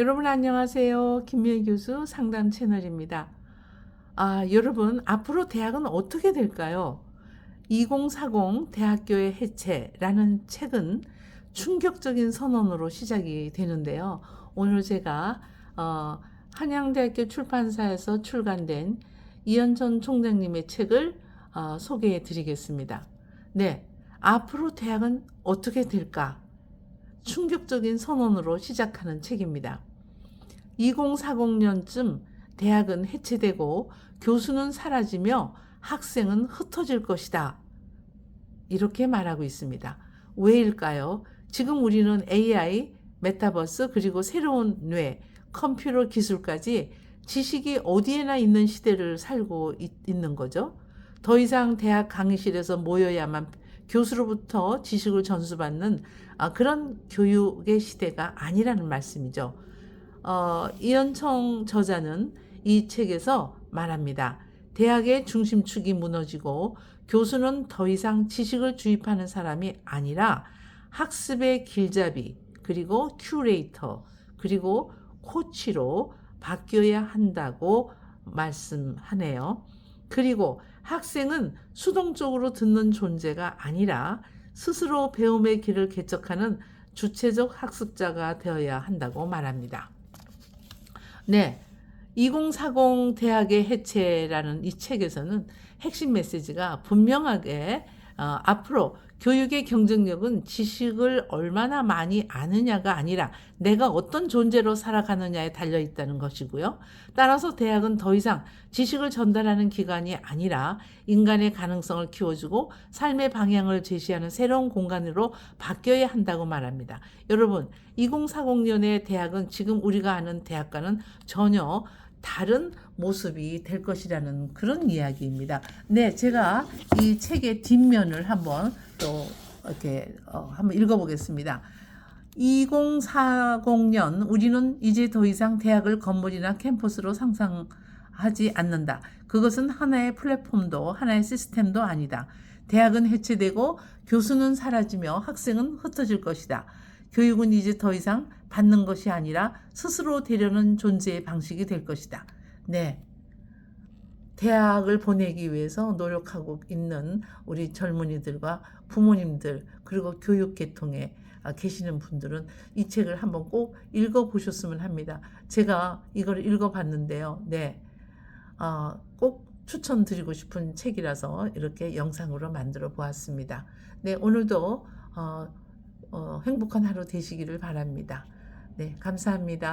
여러분 안녕하세요. 김미애 교수 상담 채널입니다. 아, 여러분 앞으로 대학은 어떻게 될까요? 2040 대학교의 해체라는 책은 충격적인 선언으로 시작이 되는데요. 오늘 제가 어, 한양대학교 출판사에서 출간된 이현천 총장님의 책을 어, 소개해 드리겠습니다. 네, 앞으로 대학은 어떻게 될까? 충격적인 선언으로 시작하는 책입니다. 2040년쯤 대학은 해체되고 교수는 사라지며 학생은 흩어질 것이다. 이렇게 말하고 있습니다. 왜일까요? 지금 우리는 AI, 메타버스, 그리고 새로운 뇌, 컴퓨터 기술까지 지식이 어디에나 있는 시대를 살고 있, 는 거죠. 더 이상 대학 강의실에서 모여야만 교수로부터 지식을 전수받는 아, 그런 교육의 시대가 아니라는 말씀이죠. 어, 이현청 저자는 이 책에서 말합니다. 대학의 중심축이 무너지고 교수는 더 이상 지식을 주입하는 사람이 아니라 학습의 길잡이, 그리고 큐레이터, 그리고 코치로 바뀌어야 한다고 말씀하네요. 그리고 학생은 수동적으로 듣는 존재가 아니라 스스로 배움의 길을 개척하는 주체적 학습자가 되어야 한다고 말합니다. 네. 2040 대학의 해체라는 이 책에서는 핵심 메시지가 분명하게 어, 앞으로 교육의 경쟁력은 지식을 얼마나 많이 아느냐가 아니라 내가 어떤 존재로 살아가느냐에 달려 있다는 것이고요. 따라서 대학은 더 이상 지식을 전달하는 기관이 아니라 인간의 가능성을 키워주고 삶의 방향을 제시하는 새로운 공간으로 바뀌어야 한다고 말합니다. 여러분, 2040년의 대학은 지금 우리가 아는 대학과는 전혀 다른 모습이 될 것이라는 그런 이야기입니다. 네, 제가 이 책의 뒷면을 한번 또 이렇게 어, 한번 읽어보겠습니다. 2040년 우리는 이제 더 이상 대학을 건물이나 캠퍼스로 상상하지 않는다. 그것은 하나의 플랫폼도 하나의 시스템도 아니다. 대학은 해체되고 교수는 사라지며 학생은 흩어질 것이다. 교육은 이제 더 이상 받는 것이 아니라 스스로 되려는 존재의 방식이 될 것이다. 네. 대학을 보내기 위해서 노력하고 있는 우리 젊은이들과 부모님들 그리고 교육 계통에 아, 계시는 분들은 이 책을 한번 꼭 읽어 보셨으면 합니다. 제가 이걸 읽어 봤는데요. 네. 어, 꼭 추천드리고 싶은 책이라서 이렇게 영상으로 만들어 보았습니다. 네, 오늘도 어, 어, 행복한 하루 되시기를 바랍니다. 네, 감사합니다.